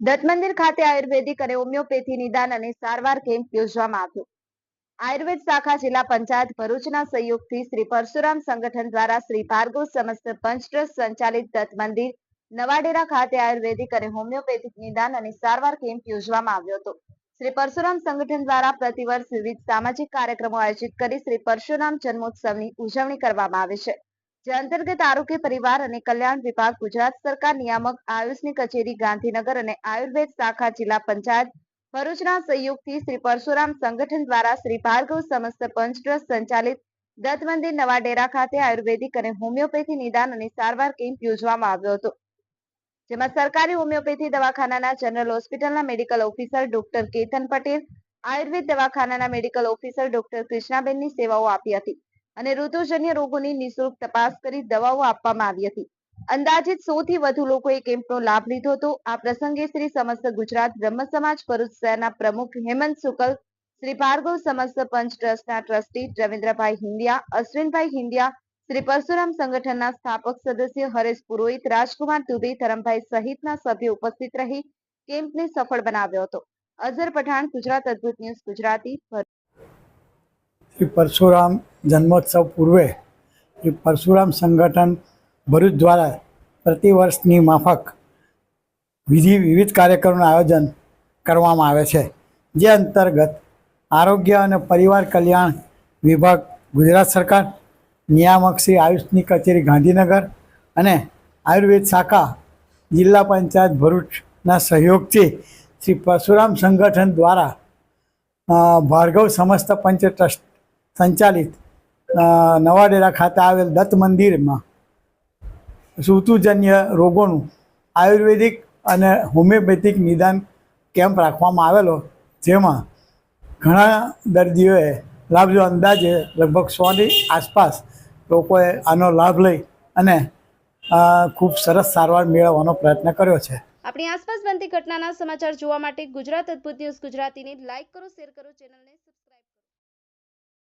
દત્ત મંદિર ખાતે આયુર્વેદિક અને હોમિયોપેથી નિદાન અને સારવાર કેમ્પ યોજવામાં આવ્યો. આયુર્વેદ શાખા જિલ્લા પંચાયત ભરૂચના સહયોગથી શ્રી પરશુરામ સંગઠન દ્વારા શ્રી ભાર્ગવ સમસ્ત પંચ સંચાલિત દત્ત મંદિર, નવાડેરા ખાતે આયુર્વેદિક અને હોમિયોપેથિક નિદાન અને સારવાર કેમ્પ યોજવામાં આવ્યો હતો. શ્રી પરશુરામ સંગઠન દ્વારા પ્રતિવર્ષ વિવિધ સામાજિક કાર્યક્રમો આયોજિત કરી શ્રી પરશુરામ જન્મોત્સવની ઉજવણી કરવામાં આવે છે. જે અંતર્ગત આરોગ્ય, પરિવાર અને કલ્યાણ વિભાગ, ગુજરાત સરકાર, નિયામક, આયુષની કચેરી, ગાંધીનગર અને આયુર્વેદ શાખા, જિલ્લા પંચાયત, ભરૂચના સહયોગથી શ્રી પરશુરામ સંગઠન દ્વારા શ્રી ભાર્ગવ સમસ્ત પંચ ટ્રસ્ટ સંચાલિત દત્ત મંદિર નવા ડેરા ખાતે આયુર્વેદિક અને હોમિયોપેથી નિદાન અને સારવાર કેમ્પ યોજવામાં આવ્યો હતો. જેમાં સરકારી હોમિયોપેથી દવાખાનાના જનરલ હોસ્પિટલના medical officer doctor Ketan Patel, Ayurveda દવાખાનાના medical officer doctor કૃષ્ણાબેનની સેવાઓ આપી હતી. અને ઋતુજન્ય રોગોની નિઃશુલ્ક તપાસ કરી દવાઓ આપવામાં આવી હતી અંદાજિત સો થી વધુ લોકોએ કેમ્પનો લાભ લીધો હતો આ પ્રસંગે શ્રી સમસ્ત ગુજરાત બ્રહ્મ સમાજ ભરૂચ શહેરના પ્રમુખ હેમંત શુકલ શ્રી ભાર્ગવ સમસ્ત પંચ ટ્રસ્ટના ટ્રસ્ટી રવિન્દ્રભાઈ હિંડિયા, અશ્વિનભાઈ હિંડિયા, શ્રી પરશુરામ સંગઠનના સ્થાપક સદસ્ય હરેશ પુરોહિત, રાજકુમાર દુબે, ધરમભાઈ સહિતના સભ્યો ઉપસ્થિત રહી કેમ્પને સફળ બનાવ્યો હતો અઝર પઠાણ, ગુજરાત અદ્ભુત ન્યૂઝ, ગુજરાતી. શ્રી પરશુરામ જન્મોત્સવ પૂર્વે શ્રી પરશુરામ સંગઠન ભરૂચ દ્વારા પ્રતિવર્ષની માફક વિધિ વિવિધ કાર્યક્રમોનું આયોજન કરવામાં આવે છે. જે અંતર્ગત આરોગ્ય અને પરિવાર કલ્યાણ વિભાગ, ગુજરાત સરકાર, નિયામક શ્રી આયુષની કચેરી, ગાંધીનગર અને આયુર્વેદ શાખા, જિલ્લા પંચાયત ભરૂચના સહયોગથી શ્રી પરશુરામ સંગઠન દ્વારા ભાર્ગવ સમસ્ત પંચ ટ્રસ્ટ સંચાલિત નવાડેરા ખાતે આવેલ દત્ત મંદિરમાં ઋતુજન્ય રોગોનું આયુર્વેદિક અને હોમિયોપેથિક નિદાન કેમ્પ રાખવામાં આવેલો, જેમાં ઘણા દર્દીઓએ લાભ જો અંદાજે લગભગ સોની આસપાસ લોકોએ આનો લાભ લઈ અને ખૂબ સરસ સારવાર મેળવવાનો પ્રયત્ન કર્યો છે. આપણી આસપાસ બનતી ઘટનાના સમાચાર જોવા માટે ગુજરાત અદ્ભુત ન્યૂઝ ગુજરાતીની લાઈક કરો, શેર કરો, ચેનલને